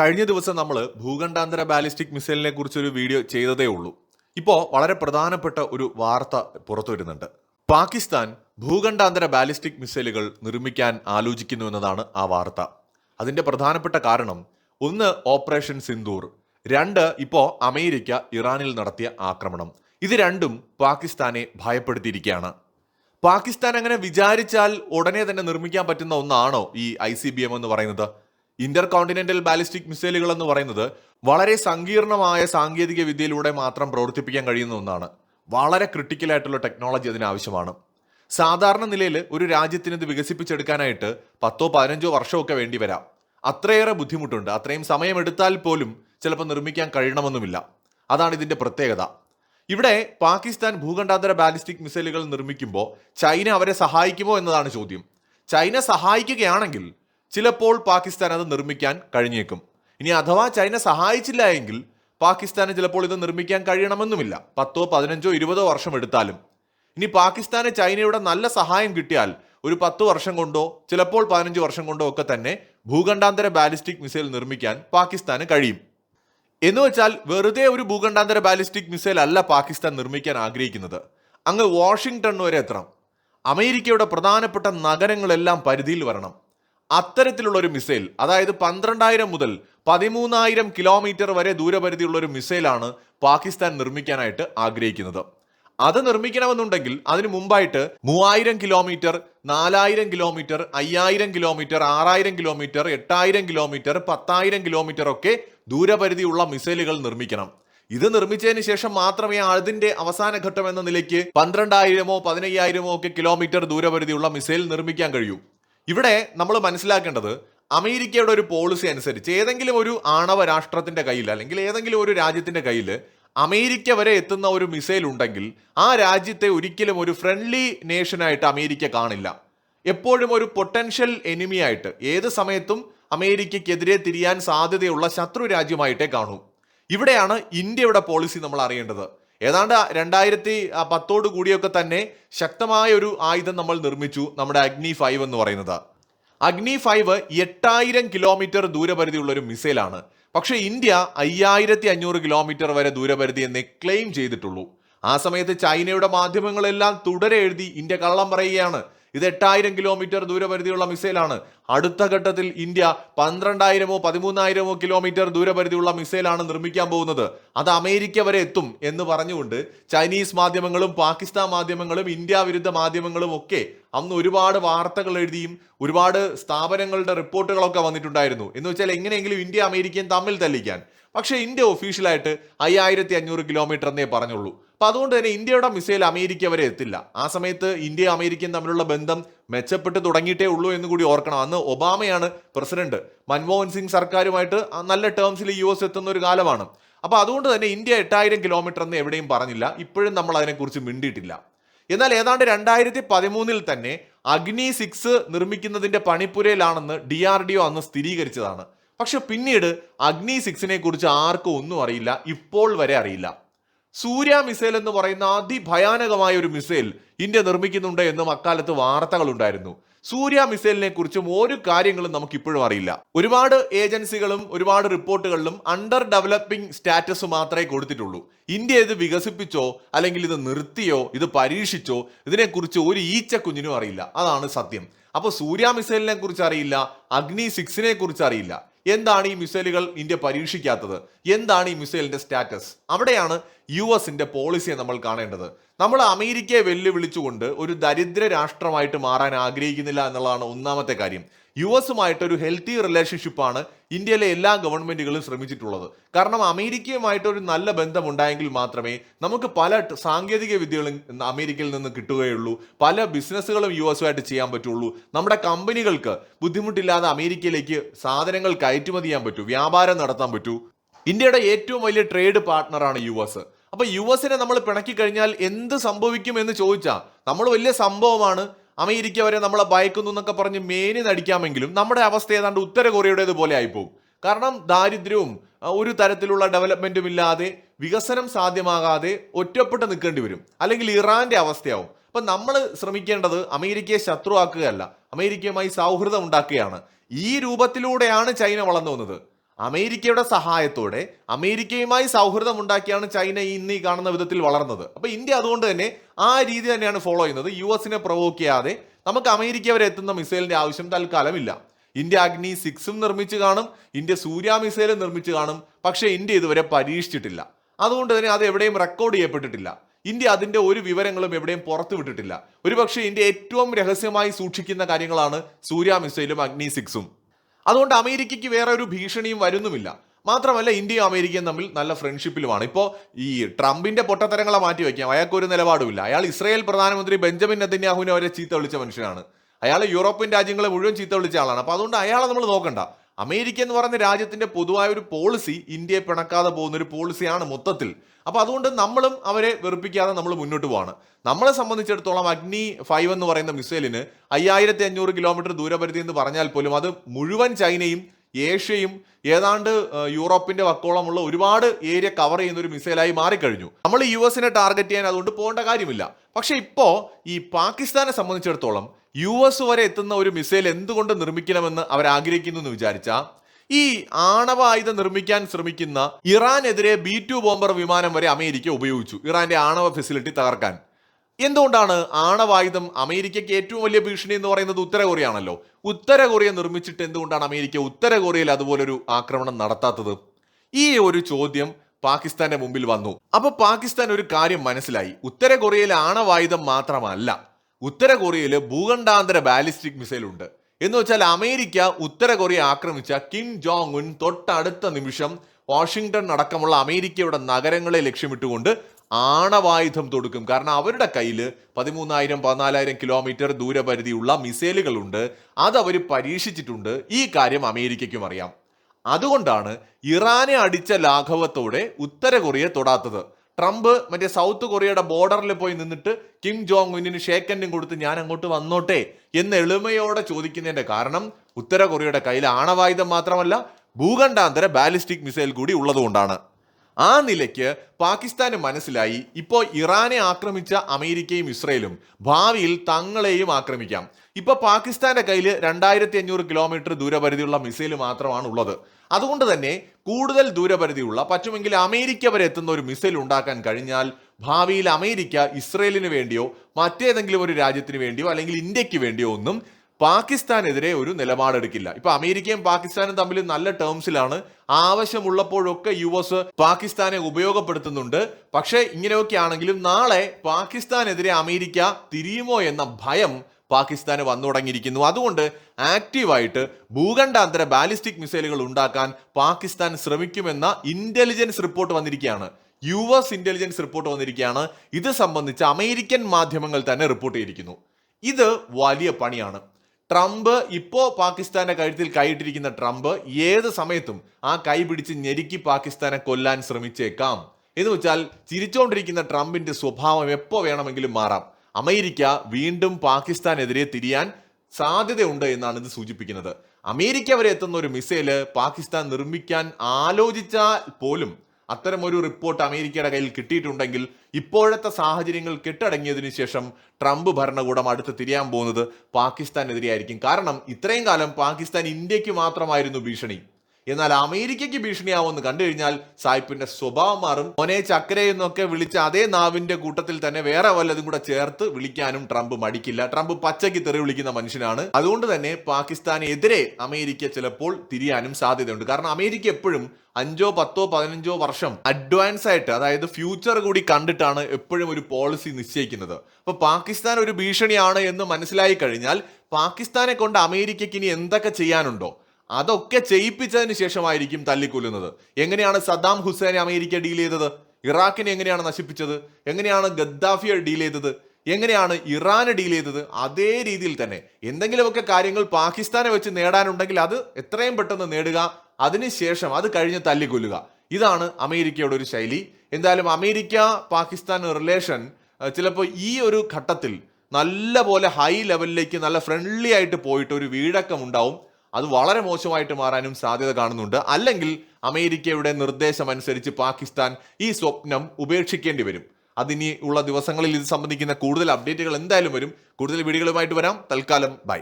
കഴിഞ്ഞ ദിവസം നമ്മൾ ഭൂഖണ്ഡാന്തര ബാലിസ്റ്റിക് മിസൈലിനെ കുറിച്ചൊരു വീഡിയോ ചെയ്തതേ ഉള്ളൂ. ഇപ്പോൾ വളരെ പ്രധാനപ്പെട്ട ഒരു വാർത്ത പുറത്തു വരുന്നുണ്ട്. പാകിസ്ഥാൻ ഭൂഖണ്ഡാന്തര ബാലിസ്റ്റിക് മിസൈലുകൾ നിർമ്മിക്കാൻ ആലോചിക്കുന്നു എന്നതാണ് ആ വാർത്ത. അതിന്റെ പ്രധാനപ്പെട്ട കാരണം ഒന്ന് ഓപ്പറേഷൻ സിന്ദൂർ രണ്ട് ഇപ്പോൾ അമേരിക്ക ഇറാനിൽ നടത്തിയ ആക്രമണം. ഇത് രണ്ടും പാകിസ്ഥാനെ ഭയപ്പെടുത്തിയിരിക്കുകയാണ്. പാകിസ്ഥാൻ അങ്ങനെ വിചാരിച്ചാൽ ഉടനെ തന്നെ നിർമ്മിക്കാൻ പറ്റുന്ന ഒന്നാണോ ഈ ഐ സി ബി എം എന്ന് പറയുന്നത്? ഇന്റർ കോണ്ടിനെന്റൽ ബാലിസ്റ്റിക് മിസൈലുകൾ എന്ന് പറയുന്നത് വളരെ സങ്കീർണമായ സാങ്കേതിക വിദ്യയിലൂടെ മാത്രം പ്രവർത്തിപ്പിക്കാൻ കഴിയുന്ന ഒന്നാണ്. വളരെ ക്രിട്ടിക്കൽ ആയിട്ടുള്ള ടെക്നോളജി അതിനാവശ്യമാണ് സാധാരണ നിലയിൽ ഒരു രാജ്യത്തിന് ഇത് വികസിപ്പിച്ചെടുക്കാനായിട്ട് പത്തോ പതിനഞ്ചോ വർഷമൊക്കെ വേണ്ടി വരാം. അത്രയേറെ ബുദ്ധിമുട്ടുണ്ട്. അത്രയും സമയമെടുത്താൽ പോലും ചിലപ്പോൾ നിർമ്മിക്കാൻ കഴിയണമെന്നുമില്ല. അതാണ് ഇതിന്റെ പ്രത്യേകത. ഇവിടെ പാകിസ്ഥാൻ ഭൂഖണ്ഡാന്തര ബാലിസ്റ്റിക് മിസൈലുകൾ നിർമ്മിക്കുമ്പോൾ ചൈന അവരെ സഹായിക്കുമോ എന്നതാണ് ചോദ്യം. ചൈന സഹായിക്കുകയാണെങ്കിൽ ചിലപ്പോൾ പാകിസ്ഥാൻ അത് നിർമ്മിക്കാൻ കഴിഞ്ഞേക്കും. ഇനി അഥവാ ചൈന സഹായിച്ചില്ല എങ്കിൽ പാകിസ്ഥാന് ചിലപ്പോൾ ഇത് നിർമ്മിക്കാൻ കഴിയണമെന്നുമില്ല. പത്തോ പതിനഞ്ചോ ഇരുപതോ വർഷം എടുത്താലും. ഇനി പാകിസ്ഥാന് ചൈനയുടെ നല്ല സഹായം കിട്ടിയാൽ ഒരു പത്ത് വർഷം കൊണ്ടോ ചിലപ്പോൾ പതിനഞ്ച് വർഷം കൊണ്ടോ ഒക്കെ തന്നെ ഭൂഖണ്ഡാന്തര ബാലിസ്റ്റിക് മിസൈൽ നിർമ്മിക്കാൻ പാകിസ്ഥാന് കഴിയും. എന്ന് വെച്ചാൽ വെറുതെ ഒരു ഭൂഖണ്ഡാന്തര ബാലിസ്റ്റിക് മിസൈൽ അല്ല പാകിസ്ഥാൻ നിർമ്മിക്കാൻ ആഗ്രഹിക്കുന്നത്. അങ്ങ് വാഷിംഗ്ടൺ വരെ എത്തണം. അമേരിക്കയുടെ പ്രധാനപ്പെട്ട നഗരങ്ങളെല്ലാം പരിധിയിൽ വരണം. അത്തരത്തിലുള്ള ഒരു മിസൈൽ അതായത് പന്ത്രണ്ടായിരം മുതൽ പതിമൂന്നായിരം കിലോമീറ്റർ വരെ ദൂരപരിധിയുള്ള ഒരു മിസൈലാണ് പാകിസ്ഥാൻ നിർമ്മിക്കാനായിട്ട് ആഗ്രഹിക്കുന്നത്. അത് നിർമ്മിക്കണമെന്നുണ്ടെങ്കിൽ അതിനു മുമ്പായിട്ട് മൂവായിരം കിലോമീറ്റർ നാലായിരം കിലോമീറ്റർ അയ്യായിരം കിലോമീറ്റർ ആറായിരം കിലോമീറ്റർ എട്ടായിരം കിലോമീറ്റർ പത്തായിരം കിലോമീറ്റർ ഒക്കെ ദൂരപരിധിയുള്ള മിസൈലുകൾ നിർമ്മിക്കണം. ഇത് നിർമ്മിച്ചതിന് ശേഷം മാത്രമേ അതിന്റെ അവസാന ഘട്ടം എന്ന നിലയ്ക്ക് പന്ത്രണ്ടായിരമോ പതിനയ്യായിരമോ ഒക്കെ കിലോമീറ്റർ ദൂരപരിധിയുള്ള മിസൈൽ നിർമ്മിക്കാൻ കഴിയൂ. ഇവിടെ നമ്മൾ മനസ്സിലാക്കേണ്ടത് അമേരിക്കയുടെ ഒരു പോളിസി അനുസരിച്ച് ഏതെങ്കിലും ഒരു ആണവ രാഷ്ട്രത്തിന്റെ കയ്യിൽ അല്ലെങ്കിൽ ഏതെങ്കിലും ഒരു രാജ്യത്തിന്റെ കയ്യിൽ അമേരിക്ക വരെ എത്തുന്ന ഒരു മിസൈൽ ഉണ്ടെങ്കിൽ ആ രാജ്യത്തെ ഒരിക്കലും ഒരു ഫ്രണ്ട്ലി നേഷനായിട്ട് അമേരിക്ക കാണില്ല. എപ്പോഴും ഒരു പൊട്ടൻഷ്യൽ എനിമിയായിട്ട് ഏത് സമയത്തും അമേരിക്കയ്ക്കെതിരെ തിരിയാൻ സാധ്യതയുള്ള ശത്രു രാജ്യമായിട്ടേ കാണൂ. ഇവിടെയാണ് ഇന്ത്യയുടെ പോളിസി നമ്മൾ അറിയേണ്ടത്. ഏതാണ്ട് രണ്ടായിരത്തി പത്തോട് കൂടിയൊക്കെ തന്നെ ശക്തമായ ഒരു ആയുധം നമ്മൾ നിർമ്മിച്ചു നമ്മുടെ അഗ്നി ഫൈവ് എന്ന് പറയുന്നത്. അഗ്നി ഫൈവ് എട്ടായിരം കിലോമീറ്റർ ദൂരപരിധിയുള്ള ഒരു മിസൈലാണ്. പക്ഷേ ഇന്ത്യ അയ്യായിരത്തി അഞ്ഞൂറ് കിലോമീറ്റർ വരെ ദൂരപരിധി എന്നേ ക്ലെയിം ചെയ്തിട്ടുള്ളൂ. ആ സമയത്ത് ചൈനയുടെ മാധ്യമങ്ങളെല്ലാം തുടരെ എഴുതി ഇന്ത്യ കള്ളം പറയുകയാണ്. ഇത് എട്ടായിരം കിലോമീറ്റർ ദൂരപരിധിയുള്ള മിസൈലാണ്. അടുത്ത ഘട്ടത്തിൽ ഇന്ത്യ പന്ത്രണ്ടായിരമോ പതിമൂന്നായിരമോ കിലോമീറ്റർ ദൂരപരിധിയുള്ള മിസൈലാണ് നിർമ്മിക്കാൻ പോകുന്നത്. അത് അമേരിക്ക വരെ എത്തും എന്ന് പറഞ്ഞുകൊണ്ട് ചൈനീസ് മാധ്യമങ്ങളും പാകിസ്ഥാൻ മാധ്യമങ്ങളും ഇന്ത്യ വിരുദ്ധ മാധ്യമങ്ങളും ഒക്കെ അന്ന് ഒരുപാട് വാർത്തകൾ എഴുതിയും ഒരുപാട് സ്ഥാപനങ്ങളുടെ റിപ്പോർട്ടുകളൊക്കെ വന്നിട്ടുണ്ടായിരുന്നു. എന്ന് വെച്ചാൽ എങ്ങനെയെങ്കിലും ഇന്ത്യ അമേരിക്കയും തമ്മിൽ തല്ലിക്കാൻ. പക്ഷേ ഇന്ത്യ ഒഫീഷ്യലായിട്ട് അയ്യായിരത്തി അഞ്ഞൂറ് കിലോമീറ്റർ എന്നേ പറഞ്ഞുള്ളൂ. അപ്പൊ അതുകൊണ്ട് തന്നെ ഇന്ത്യയുടെ മിസൈൽ അമേരിക്ക വരെ എത്തില്ല. ആ സമയത്ത് ഇന്ത്യ അമേരിക്കയും തമ്മിലുള്ള ബന്ധം മെച്ചപ്പെട്ട് തുടങ്ങിയിട്ടേ ഉള്ളൂ എന്ന് കൂടി ഓർക്കണം. അന്ന് ഒബാമയാണ് പ്രസിഡന്റ് മൻമോഹൻ സിംഗ് സർക്കാരുമായിട്ട് നല്ല ടേംസിൽ യു എസ് എത്തുന്ന ഒരു കാലമാണ്. അപ്പൊ അതുകൊണ്ട് തന്നെ ഇന്ത്യ എട്ടായിരം കിലോമീറ്റർ എന്ന് എവിടെയും പറഞ്ഞില്ല. ഇപ്പോഴും നമ്മൾ അതിനെക്കുറിച്ച് മിണ്ടിയിട്ടില്ല. എന്നാൽ ഏതാണ്ട് രണ്ടായിരത്തി പതിമൂന്നിൽ തന്നെ അഗ്നി സിക്സ് നിർമ്മിക്കുന്നതിന്റെ പണിപ്പുരയിലാണെന്ന് ഡി ആർ ഡി ഒ അന്ന് സ്ഥിരീകരിച്ചതാണ്. പക്ഷെ പിന്നീട് അഗ്നി സിക്സിനെ കുറിച്ച് ആർക്കും ഒന്നും അറിയില്ല. ഇപ്പോൾ വരെ അറിയില്ല. സൂര്യ മിസൈൽ എന്ന് പറയുന്ന അതിഭയാനകമായ ഒരു മിസൈൽ ഇന്ത്യ നിർമ്മിക്കുന്നുണ്ട് എന്നും അക്കാലത്ത് വാർത്തകളുണ്ടായിരുന്നു. സൂര്യ മിസൈലിനെ കുറിച്ചും ഒരു കാര്യങ്ങളും നമുക്ക് ഇപ്പോഴും അറിയില്ല. ഒരുപാട് ഏജൻസികളും ഒരുപാട് റിപ്പോർട്ടുകളിലും അണ്ടർ ഡെവലപ്പിംഗ് സ്റ്റാറ്റസ് മാത്രമേ കൊടുത്തിട്ടുള്ളൂ. ഇന്ത്യ ഇത് വികസിപ്പിച്ചോ അല്ലെങ്കിൽ ഇത് നിർത്തിയോ ഇത് പരീക്ഷിച്ചോ ഇതിനെക്കുറിച്ച് ഒരു ഈച്ച കുഞ്ഞിനും അറിയില്ല. അതാണ് സത്യം. അപ്പോൾ സൂര്യ മിസൈലിനെ കുറിച്ച് അറിയില്ല അഗ്നി സിക്സിനെ കുറിച്ച് അറിയില്ല. എന്താണ് ഈ മിസൈലുകൾ ഇന്ത്യ പരീക്ഷിക്കാത്തത്? എന്താണ് ഈ മിസൈലിന്റെ സ്റ്റാറ്റസ്? അവിടെയാണ് യു എസിന്റെ പോളിസിയെ നമ്മൾ കാണേണ്ടത്. നമ്മൾ അമേരിക്കയെ വെല്ലുവിളിച്ചുകൊണ്ട് ഒരു ദരിദ്ര രാഷ്ട്രമായിട്ട് മാറാൻ ആഗ്രഹിക്കുന്നില്ല എന്നുള്ളതാണ് ഒന്നാമത്തെ കാര്യം. യു എസുമായിട്ട് ഒരു ഹെൽത്തി റിലേഷൻഷിപ്പാണ് ഇന്ത്യയിലെ എല്ലാ ഗവൺമെന്റുകളും ശ്രമിച്ചിട്ടുള്ളത്. കാരണം അമേരിക്കയുമായിട്ട് ഒരു നല്ല ബന്ധം ഉണ്ടായെങ്കിൽ മാത്രമേ നമുക്ക് പല സാങ്കേതിക വിദ്യകളും അമേരിക്കയിൽ നിന്ന് കിട്ടുകയുള്ളൂ. പല ബിസിനസ്സുകളും യു എസുമായിട്ട് ചെയ്യാൻ പറ്റുള്ളൂ. നമ്മുടെ കമ്പനികൾക്ക് ബുദ്ധിമുട്ടില്ലാതെ അമേരിക്കയിലേക്ക് സാധനങ്ങൾ കയറ്റുമതി ചെയ്യാൻ പറ്റൂ വ്യാപാരം നടത്താൻ പറ്റൂ. ഇന്ത്യയുടെ ഏറ്റവും വലിയ ട്രേഡ് പാർട്ട്ണറാണ് യു എസ് അപ്പൊ യു എസിനെ നമ്മൾ പിണക്കി കഴിഞ്ഞാൽ എന്ത് സംഭവിക്കും എന്ന് ചോദിച്ചാൽ നമ്മൾ വലിയ സംഭവമാണ്. അമേരിക്ക വരെ നമ്മളെ ഭയക്കുന്നു എന്നൊക്കെ പറഞ്ഞ് മേനി നടിക്കാമെങ്കിലും നമ്മുടെ അവസ്ഥ ഏതാണ്ട് ഉത്തര കൊറിയയുടേതുപോലെ ആയിപ്പോകും കാരണം ദാരിദ്ര്യവും ഒരു തരത്തിലുള്ള ഡെവലപ്മെന്റും ഇല്ലാതെ വികസനം സാധ്യമാകാതെ ഒറ്റപ്പെട്ട് നിൽക്കേണ്ടി വരും. അല്ലെങ്കിൽ ഇറാന്റെ അവസ്ഥയാവും. അപ്പൊ നമ്മൾ ശ്രമിക്കേണ്ടത് അമേരിക്കയെ ശത്രുവാക്കുകയല്ല. അമേരിക്കയുമായി സൗഹൃദം ഉണ്ടാക്കുകയാണ്. ഈ രൂപത്തിലൂടെയാണ് ചൈന വളർന്നു വന്നത്. അമേരിക്കയുടെ സഹായത്തോടെ അമേരിക്കയുമായി സൗഹൃദം ഉണ്ടാക്കിയാണ് ചൈന ഇന്ന് ഈ കാണുന്ന വിധത്തിൽ വളർന്നത്. അപ്പൊ ഇന്ത്യ അതുകൊണ്ട് തന്നെ ആ രീതി തന്നെയാണ് ഫോളോ ചെയ്യുന്നത്. യു എസിനെ പ്രൊവോക്ക് ചെയ്യാതെ നമുക്ക് അമേരിക്ക വരെ എത്തുന്ന മിസൈലിന്റെ ആവശ്യം തൽക്കാലം ഇല്ല ഇന്ത്യ അഗ്നി സിക്സും നിർമ്മിച്ചു കാണും. ഇന്ത്യ സൂര്യ മിസൈലും നിർമ്മിച്ചു കാണും. പക്ഷേ ഇന്ത്യ ഇതുവരെ പരീക്ഷിച്ചിട്ടില്ല. അതുകൊണ്ട് തന്നെ അത് എവിടെയും റെക്കോർഡ് ചെയ്യപ്പെട്ടിട്ടില്ല. ഇന്ത്യ അതിന്റെ ഒരു വിവരങ്ങളും എവിടെയും പുറത്തു വിട്ടിട്ടില്ല. ഒരുപക്ഷെ ഇന്ത്യ ഏറ്റവും രഹസ്യമായി സൂക്ഷിക്കുന്ന കാര്യങ്ങളാണ് സൂര്യ മിസൈലും അഗ്നി സിക്സും അതുകൊണ്ട് അമേരിക്കയ്ക്ക് വേറെ ഒരു ഭീഷണിയും വരുന്നുമില്ല. മാത്രമല്ല ഇന്ത്യയും അമേരിക്കയും തമ്മിൽ നല്ല ഫ്രണ്ട്ഷിപ്പിലുമാണ് ഇപ്പോൾ ഈ ട്രംപിന്റെ പൊട്ടത്തരങ്ങളെ മാറ്റി വയ്ക്കാം. അയാൾക്ക് ഒരു നിലപാടുമില്ല. അയാൾ ഇസ്രായേൽ പ്രധാനമന്ത്രി ബെഞ്ചമിൻ നെതന്യാഹുവിനെ വരെ ചീത്ത വിളിച്ച മനുഷ്യനാണ്. അയാൾ യൂറോപ്യൻ രാജ്യങ്ങളെ മുഴുവൻ ചീത്ത വിളിച്ച ആളാണ്. അപ്പോൾ അതുകൊണ്ട് അയാളെ നമ്മൾ നോക്കണ്ട. അമേരിക്ക എന്ന് പറയുന്ന രാജ്യത്തിന്റെ പൊതുവായ ഒരു പോളിസി ഇന്ത്യയെ പിണക്കാതെ പോകുന്ന ഒരു പോളിസിയാണ് മൊത്തത്തിൽ. അപ്പൊ അതുകൊണ്ട് നമ്മളും അവരെ വെറുപ്പിക്കാതെ നമ്മൾ മുന്നോട്ട് പോവാണ്. നമ്മളെ സംബന്ധിച്ചിടത്തോളം അഗ്നി ഫൈവ് എന്ന് പറയുന്ന മിസൈലിന് അയ്യായിരത്തി അഞ്ഞൂറ് കിലോമീറ്റർ ദൂരപരിധി എന്ന് പറഞ്ഞാൽ പോലും അത് മുഴുവൻ ചൈനയും ഏഷ്യയും ഏതാണ്ട് യൂറോപ്പിന്റെ വക്കോളമുള്ള ഒരുപാട് ഏരിയ കവർ ചെയ്യുന്ന ഒരു മിസൈലായി മാറിക്കഴിഞ്ഞു. നമ്മൾ യു എസിനെ ടാർഗറ്റ് ചെയ്യാൻ അതുകൊണ്ട് പോകേണ്ട കാര്യമില്ല. പക്ഷേ ഇപ്പോൾ ഈ പാകിസ്ഥാനെ സംബന്ധിച്ചിടത്തോളം യു എസ് വരെ എത്തുന്ന ഒരു മിസൈൽ എന്തുകൊണ്ട് നിർമ്മിക്കണമെന്ന് അവർ ആഗ്രഹിക്കുന്നു എന്ന് വിചാരിച്ചാൽ ഈ ആണവ ആയുധം നിർമ്മിക്കാൻ ശ്രമിക്കുന്ന ഇറാനെതിരെ ബി ടു ബോംബർ വിമാനം വരെ അമേരിക്ക ഉപയോഗിച്ചു. ഇറാന്റെ ആണവ ഫെസിലിറ്റി തകർക്കാൻ. എന്തുകൊണ്ടാണ് ആണവായുധം അമേരിക്കയ്ക്ക് ഏറ്റവും വലിയ ഭീഷണി എന്ന് പറയുന്നത് ഉത്തര കൊറിയ ഉത്തര കൊറിയ നിർമ്മിച്ചിട്ട് എന്തുകൊണ്ടാണ് അമേരിക്ക ഉത്തര കൊറിയയിൽ അതുപോലൊരു ആക്രമണം നടത്താത്തത്? ഈ ഒരു ചോദ്യം പാകിസ്ഥാന്റെ മുമ്പിൽ വന്നു. അപ്പൊ പാകിസ്ഥാൻ ഒരു കാര്യം മനസ്സിലായി. ഉത്തര കൊറിയയിലെ ആണവായുധം മാത്രമല്ല ഉത്തര കൊറിയയിൽ ഭൂഖണ്ഡാന്തര ബാലിസ്റ്റിക് മിസൈൽ ഉണ്ട് എന്ന് വെച്ചാൽ അമേരിക്ക ഉത്തര കൊറിയ ആക്രമിച്ച കിം ജോങ് ഉൻ തൊട്ടടുത്ത നിമിഷം വാഷിങ്ടൺ അടക്കമുള്ള അമേരിക്കയുടെ നഗരങ്ങളെ ലക്ഷ്യമിട്ടുകൊണ്ട് ആണവായുധം തൊടുക്കും. കാരണം അവരുടെ കയ്യിൽ പതിമൂന്നായിരം പതിനാലായിരം കിലോമീറ്റർ ദൂരപരിധിയുള്ള മിസൈലുകളുണ്ട്. അത് അവർ പരീക്ഷിച്ചിട്ടുണ്ട്. ഈ കാര്യം അമേരിക്കയ്ക്കും അറിയാം. അതുകൊണ്ടാണ് ഇറാനെ അടിച്ച ലാഘവത്തോടെ ഉത്തര കൊറിയ തൊടാത്തത്. ട്രംപ് മറ്റേ സൗത്ത് കൊറിയയുടെ ബോർഡറിൽ പോയി നിന്നിട്ട് കിം ജോങ് ഉന്നിന് ഷേക്കൻഡും കൊടുത്ത് ഞാൻ അങ്ങോട്ട് വന്നോട്ടെ എന്ന് എളിമയോടെ ചോദിക്കുന്നതിന്റെ കാരണം ഉത്തര കൊറിയയുടെ കയ്യിൽ ആണവായുധം മാത്രമല്ല ഭൂഖണ്ഡാന്തര ബാലിസ്റ്റിക് മിസൈൽ കൂടി ഉള്ളതുകൊണ്ടാണ്. ആ നിലയ്ക്ക് പാകിസ്ഥാന് മനസ്സിലായി ഇപ്പോൾ ഇറാനെ ആക്രമിച്ച അമേരിക്കയും ഇസ്രയേലും ഭാവിയിൽ തങ്ങളെയും ആക്രമിക്കാം. ഇപ്പൊ പാകിസ്ഥാന്റെ കയ്യിൽ രണ്ടായിരത്തി അഞ്ഞൂറ് കിലോമീറ്റർ ദൂരപരിധിയുള്ള മിസൈൽ മാത്രമാണ് ഉള്ളത്. അതുകൊണ്ട് തന്നെ കൂടുതൽ ദൂരപരിധിയുള്ള പറ്റുമെങ്കിൽ അമേരിക്ക വരെ എത്തുന്ന ഒരു മിസൈൽ ഉണ്ടാക്കാൻ കഴിഞ്ഞാൽ ഭാവിയിൽ അമേരിക്ക ഇസ്രയേലിന് വേണ്ടിയോ മറ്റേതെങ്കിലും ഒരു രാജ്യത്തിന് വേണ്ടിയോ അല്ലെങ്കിൽ ഇന്ത്യയ്ക്ക് വേണ്ടിയോ ഒന്നും പാകിസ്ഥാനെതിരെ ഒരു നിലപാടെടുക്കില്ല. ഇപ്പൊ അമേരിക്കയും പാകിസ്ഥാനും തമ്മിൽ നല്ല ടേംസിലാണ് ആവശ്യമുള്ളപ്പോഴൊക്കെ യു എസ് പാകിസ്ഥാനെ ഉപയോഗപ്പെടുത്തുന്നുണ്ട്. പക്ഷേ ഇങ്ങനെയൊക്കെ ആണെങ്കിലും നാളെ പാകിസ്ഥാനെതിരെ അമേരിക്ക തിരിയുമോ എന്ന ഭയം പാകിസ്ഥാന് വന്നു തുടങ്ങിയിരിക്കുന്നു. അതുകൊണ്ട് ആക്റ്റീവായിട്ട് ഭൂഖണ്ഡാന്തര ബാലിസ്റ്റിക് മിസൈലുകൾ ഉണ്ടാക്കാൻ പാകിസ്ഥാൻ ശ്രമിക്കുമെന്ന ഇന്റലിജൻസ് റിപ്പോർട്ട് വന്നിരിക്കുകയാണ്. യു എസ് ഇന്റലിജൻസ് റിപ്പോർട്ട് വന്നിരിക്കുകയാണ്. ഇത് സംബന്ധിച്ച് അമേരിക്കൻ മാധ്യമങ്ങൾ തന്നെ റിപ്പോർട്ട് ചെയ്തിരിക്കുന്നു. ഇത് വലിയ പണിയാണ്. ട്രംപ് ഇപ്പോൾ പാകിസ്ഥാന്റെ കഴുത്തിൽ കൈയിട്ടിരിക്കുന്ന ട്രംപ് ഏത് സമയത്തും ആ കൈ പിടിച്ച് ഞെരുക്കി പാകിസ്ഥാനെ കൊല്ലാൻ ശ്രമിച്ചേക്കാം. എന്ന് വെച്ചാൽ ചിരിച്ചുകൊണ്ടിരിക്കുന്ന ട്രംപിന്റെ സ്വഭാവം എപ്പോൾ വേണമെങ്കിലും മാറാം. അമേരിക്ക വീണ്ടും പാകിസ്ഥാനെതിരെ തിരിയാൻ സാധ്യതയുണ്ട് എന്നാണ് ഇത് സൂചിപ്പിക്കുന്നത്. അമേരിക്ക വരെ എത്തുന്ന ഒരു മിസൈൽ പാകിസ്ഥാൻ നിർമ്മിക്കാൻ ആലോചിച്ചാൽ പോലും അത്തരമൊരു റിപ്പോർട്ട് അമേരിക്കയുടെ കയ്യിൽ കിട്ടിയിട്ടുണ്ടെങ്കിൽ ഇപ്പോഴത്തെ സാഹചര്യങ്ങൾ കെട്ടടങ്ങിയതിന് ശേഷം ട്രംപ് ഭരണകൂടം അടുത്ത് തിരിയാൻ പോകുന്നത് പാകിസ്ഥാനെതിരെയായിരിക്കും. കാരണം ഇത്രയും കാലം പാകിസ്ഥാൻ ഇന്ത്യയ്ക്ക് മാത്രമായിരുന്നു ഭീഷണി. എന്നാൽ അമേരിക്കയ്ക്ക് ഭീഷണിയാവുമെന്ന് കണ്ടു കഴിഞ്ഞാൽ സായിപ്പിന്റെ സ്വഭാവം മാറും. മോനെ ചക്കരെ എന്നൊക്കെ വിളിച്ച അതേ നാവിന്റെ കൂട്ടത്തിൽ തന്നെ വേറെ വല്ലതും കൂടെ ചേർത്ത് വിളിക്കാനും ട്രംപ് മടിക്കില്ല. ട്രംപ് പച്ചയ്ക്ക് തെറി വിളിക്കുന്ന മനുഷ്യനാണ്. അതുകൊണ്ട് തന്നെ പാകിസ്ഥാനെതിരെ അമേരിക്ക ചിലപ്പോൾ തിരിയാനും സാധ്യതയുണ്ട്. കാരണം അമേരിക്ക എപ്പോഴും അഞ്ചോ പത്തോ പതിനഞ്ചോ വർഷം അഡ്വാൻസ് ആയിട്ട് അതായത് ഫ്യൂച്ചർ കൂടി കണ്ടിട്ടാണ് എപ്പോഴും ഒരു പോളിസി നിശ്ചയിക്കുന്നത്. അപ്പൊ പാകിസ്ഥാൻ ഒരു ഭീഷണിയാണ് എന്ന് മനസ്സിലായി കഴിഞ്ഞാൽ പാകിസ്ഥാനെ കൊണ്ട് അമേരിക്കയ്ക്ക് ഇനി എന്തൊക്കെ ചെയ്യാനുണ്ടോ? അതൊക്കെ ചെയ്യിപ്പിച്ചതിന് ശേഷമായിരിക്കും തല്ലിക്കൊല്ലുന്നത്. എങ്ങനെയാണ് സദ്ദാം ഹുസൈനെ അമേരിക്ക ഡീൽ ചെയ്തത്? ഇറാഖിനെ എങ്ങനെയാണ് നശിപ്പിച്ചത്? എങ്ങനെയാണ് ഗദ്ദാഫിയെ ഡീൽ ചെയ്തത്? എങ്ങനെയാണ് ഇറാന് ഡീൽ ചെയ്തത്? അതേ രീതിയിൽ തന്നെ എന്തെങ്കിലുമൊക്കെ കാര്യങ്ങൾ പാകിസ്ഥാനെ വെച്ച് നേടാനുണ്ടെങ്കിൽ അത് എത്രയും പെട്ടെന്ന് നേടുക അതിനുശേഷം അത് കഴിഞ്ഞ് തല്ലിക്കൊല്ലുക. ഇതാണ് അമേരിക്കയുടെ ഒരു ശൈലി. എന്തായാലും അമേരിക്ക പാകിസ്ഥാൻ റിലേഷൻ ചിലപ്പോൾ ഈ ഒരു ഘട്ടത്തിൽ നല്ല പോലെ ഹൈ ലെവലിലേക്ക് നല്ല ഫ്രണ്ട്ലി ആയിട്ട് പോയിട്ട് ഒരു വീഴക്കം ഉണ്ടാവും. അത് വളരെ മോശമായിട്ട് മാറാനും സാധ്യത കാണുന്നുണ്ട്. അല്ലെങ്കിൽ അമേരിക്കയുടെ നിർദ്ദേശം അനുസരിച്ച് പാകിസ്ഥാൻ ഈ സ്വപ്നം ഉപേക്ഷിക്കേണ്ടി വരും. അതിനി ഉള്ള ദിവസങ്ങളിൽ ഇത് സംബന്ധിക്കുന്ന കൂടുതൽ അപ്ഡേറ്റുകൾ എന്തായാലും വരും. കൂടുതൽ വീഡിയോകളുമായിട്ട് വരാം. തൽക്കാലം ബൈ.